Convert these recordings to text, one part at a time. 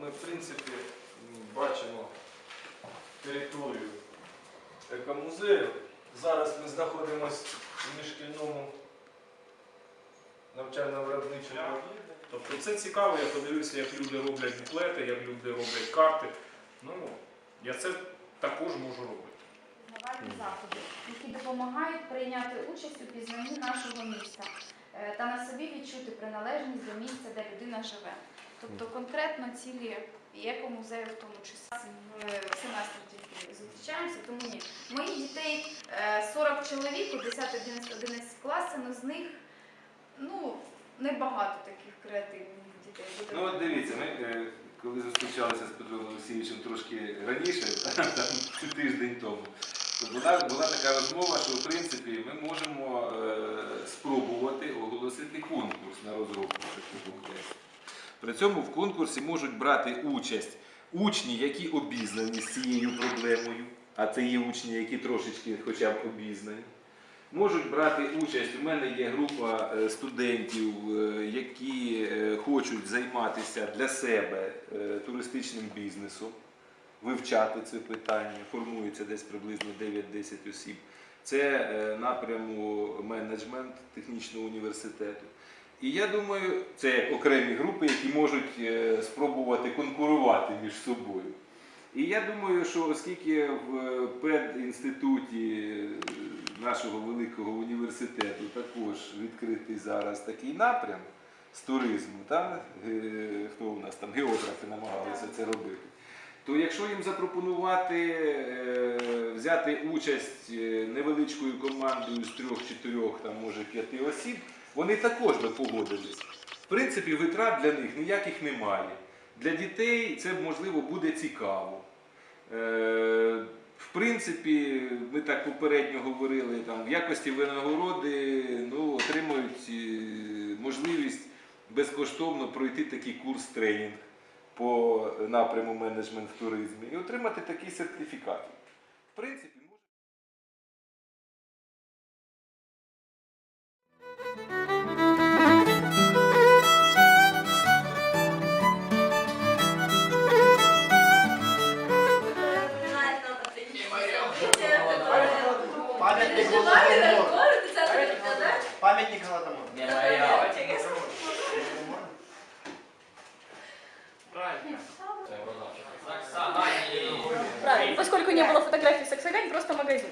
ми в принципі бачимо територію екомузею. Зараз ми знаходимося в міжшкільному навчально-виробничому Тобто це цікаво, я подивився, як люди роблять буклети, як люди роблять карти. Ну, я це також можу робити. Давайте заходи, які допомагають прийняти участь у пізнанні нашого міста е, та на собі відчути приналежність до місця, де людина живе. Тобто конкретно цілі екомузею в тому числі в семестрі тільки зустрічаємося, тому ні. Моїх дітей е, 40 чоловік, у 10-11 класи, але з них ну, небагато таких креативних дітей. Ну от дивіться, ми е, коли зустрічалися з Петром Олексійовичем трошки раніше, там, тиждень тому, то була, була така розмова, що в принципі ми можемо е, спробувати оголосити конкурс на розробку таких буклетів. При цьому в конкурсі можуть брати участь учні, які обізнані з цією проблемою, а це є учні, які трошечки хоча б обізнані. Можуть брати участь. У мене є група е, студентів, е, які е, хочуть займатися для себе туристичним бізнесом, вивчати це питання. Формується десь приблизно 9-10 осіб. Це напряму менеджмент технічного університету. І я думаю, це окремі групи, які можуть е, спробувати конкурувати між собою. І я думаю, що оскільки в педінституті е, нашого великого університету також відкритий зараз такий напрям з туризму, та? е, хто у нас там географи намагалися це робити, то якщо їм запропонувати взяти участь невеличкою командою з трьох-чотирьох, там може п'яти осіб, вони також би погодились. В принципі, витрат для них ніяких немає. Для дітей це можливо буде цікаво. Е, В принципі, ми так попередньо говорили, там, в якості винагороди ну, отримують е, можливість безкоштовно пройти такий курс тренінг по напряму менеджмент в туризмі і отримати такий сертифікат. В принципі, Поскольку не было фотографий Саксагань, просто магазин.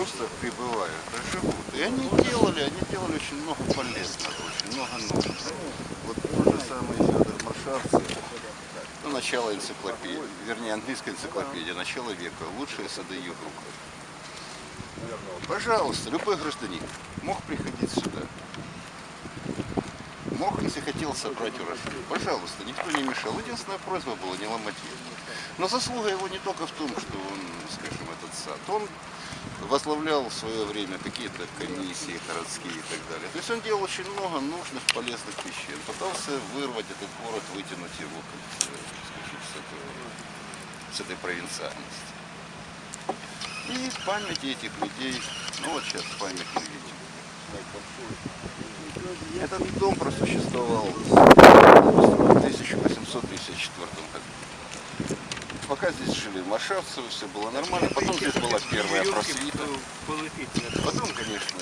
Просто прибывают, а живут. И они делали, они делали очень много полезного, очень много нужного. Вот тот же самый Федор Маршавцев, ну, начало энциклопедии, вернее, английская энциклопедия, начало века, лучшие сады Европы. Пожалуйста, любой гражданин мог приходить сюда, мог если хотел собрать урожай. Пожалуйста, никто не мешал. Единственная просьба была не ломать ветки. Но заслуга его не только в том, что он, скажем, этот сад. Он возглавлял в свое время какие-то комиссии городские и так далее. То есть он делал очень много нужных, полезных вещей. Он пытался вырвать этот город, вытянуть его как, скажем, с, этого, с этой провинциальности. И памяти этих людей, ну вот сейчас память мы видим. Этот дом просуществовал 1854 году. Пока здесь жили Машавцевы, все было нормально. Потом здесь была первая просвита. Потом, конечно,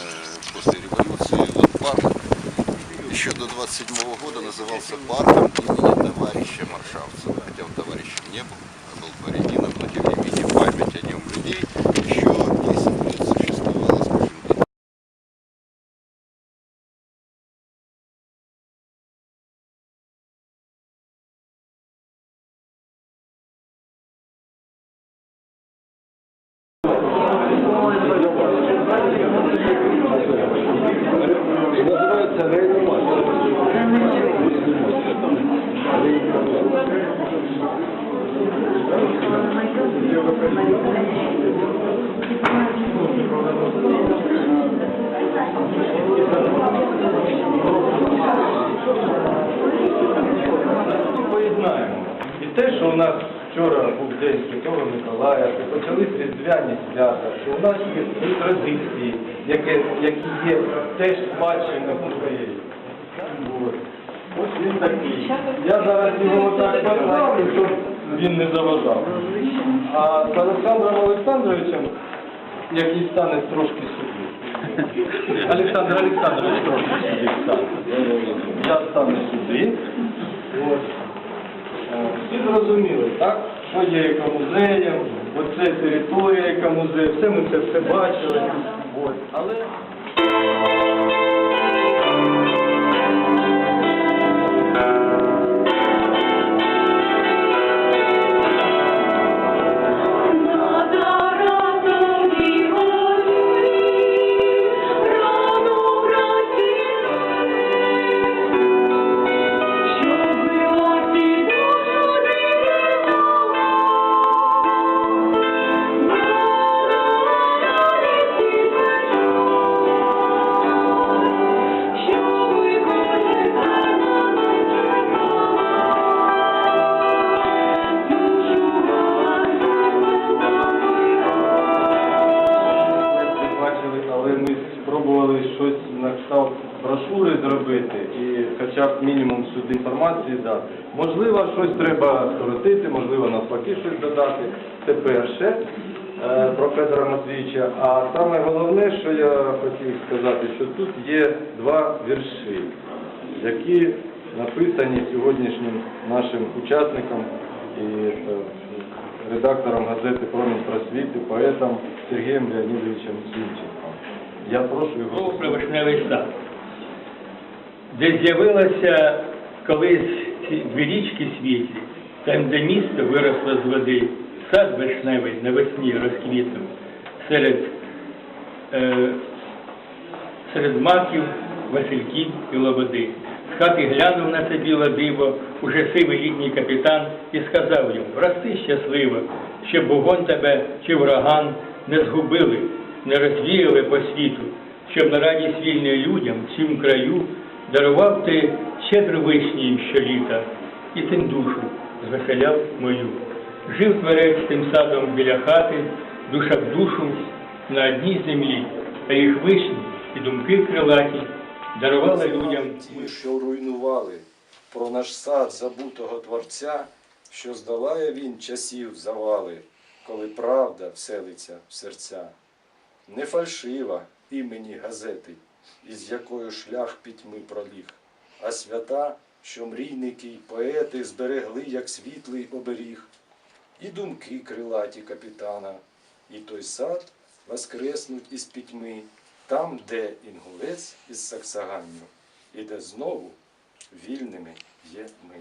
после революции, вот парк еще до 27 года назывался парком имени товарища Маршавцева. Хотя он товарищем не был, а был Те, що у нас вчора був День Святого Миколая, що почались різдвяні свята, що у нас є традиції, які, які є теж спадщина. От. Ось він такий. Я зараз його так поставлю, щоб він не заважав. А з Олександром Олександровичем, який стане трошки собі. Олександр Олександрович трошки собі стане. Я стану сюди. От. Зрозуміли, так? Що є екомузеєм, оце територія екомузею, все ми це все бачили. От. Але зробити і хоча б мінімум сюди інформації дати. Можливо, щось треба скоротити, можливо, навпаки щось додати. Це перше е, про Федора Матвійовича. А саме головне, що я хотів сказати, що тут є два вірші, які написані сьогоднішнім нашим учасникам і е, редактором газети «Промінь просвіти», поетом Сергієм Леонідовичем Зінченком. Я прошу його. Знову про вишневий сад, де з'явилося колись дві річки світлі, там, де місто виросло з води, сад вишневий навесні розквітнув серед, е, серед маків, васильків і лободи. З хати глянув на це біле диво, уже сивий літній капітан, і сказав йому, рости щасливо, щоб вогонь тебе чи враган не згубили, не розвіяли по світу, щоб на радість вільним людям в цім краю дарував ти щедро вишні щоліта, і тим душу звеселяв мою. Жив творець тим садом біля хати, душа в душу на одній землі, а їх вишні і думки крилаті дарували людям. Ті, що руйнували про наш сад забутого творця, що здолає він часів завали, коли правда вселиться в серця. Не фальшива імені газети, із якою шлях пітьми проліг, а свята, що мрійники й поети зберегли, як світлий оберіг, і думки крилаті капітана, і той сад воскреснуть із пітьми, там, де інгулець із саксаганню, і де знову вільними є ми.